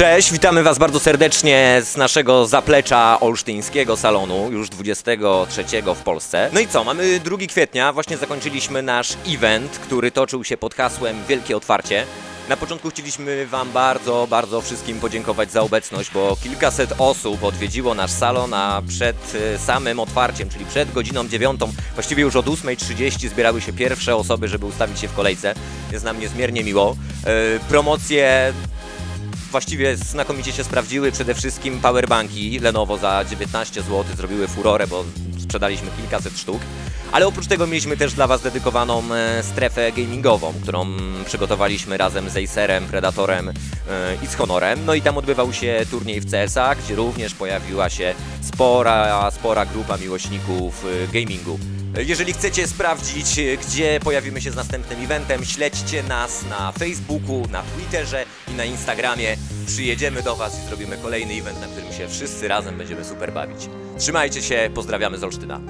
Cześć, witamy Was bardzo serdecznie z naszego zaplecza olsztyńskiego salonu, już 23 w Polsce. No i co, mamy 2 kwietnia, właśnie zakończyliśmy nasz event, który toczył się pod hasłem Wielkie Otwarcie. Na początku chcieliśmy Wam bardzo, bardzo wszystkim podziękować za obecność, bo kilkaset osób odwiedziło nasz salon, a przed e, samym otwarciem, czyli przed godziną dziewiątą, właściwie już od 8.30 zbierały się pierwsze osoby, żeby ustawić się w kolejce. Jest nam niezmiernie miło. E, Promocje właściwie znakomicie się sprawdziły. Przede wszystkim powerbanki Lenovo za 19 zł zrobiły furorę, bo sprzedaliśmy kilkaset sztuk. Ale oprócz tego mieliśmy też dla Was dedykowaną e, strefę gamingową, którą przygotowaliśmy razem z Acerem, Predatorem e, i z Honorem. No i tam odbywał się turniej w CSA, gdzie również pojawiła się spora, spora grupa miłośników e, gamingu. Jeżeli chcecie sprawdzić, e, gdzie pojawimy się z następnym eventem, śledźcie nas na Facebooku, na Twitterze i na Instagramie. Przyjedziemy do Was i zrobimy kolejny event, na którym się wszyscy razem będziemy super bawić. Trzymajcie się, pozdrawiamy z Olsztyna.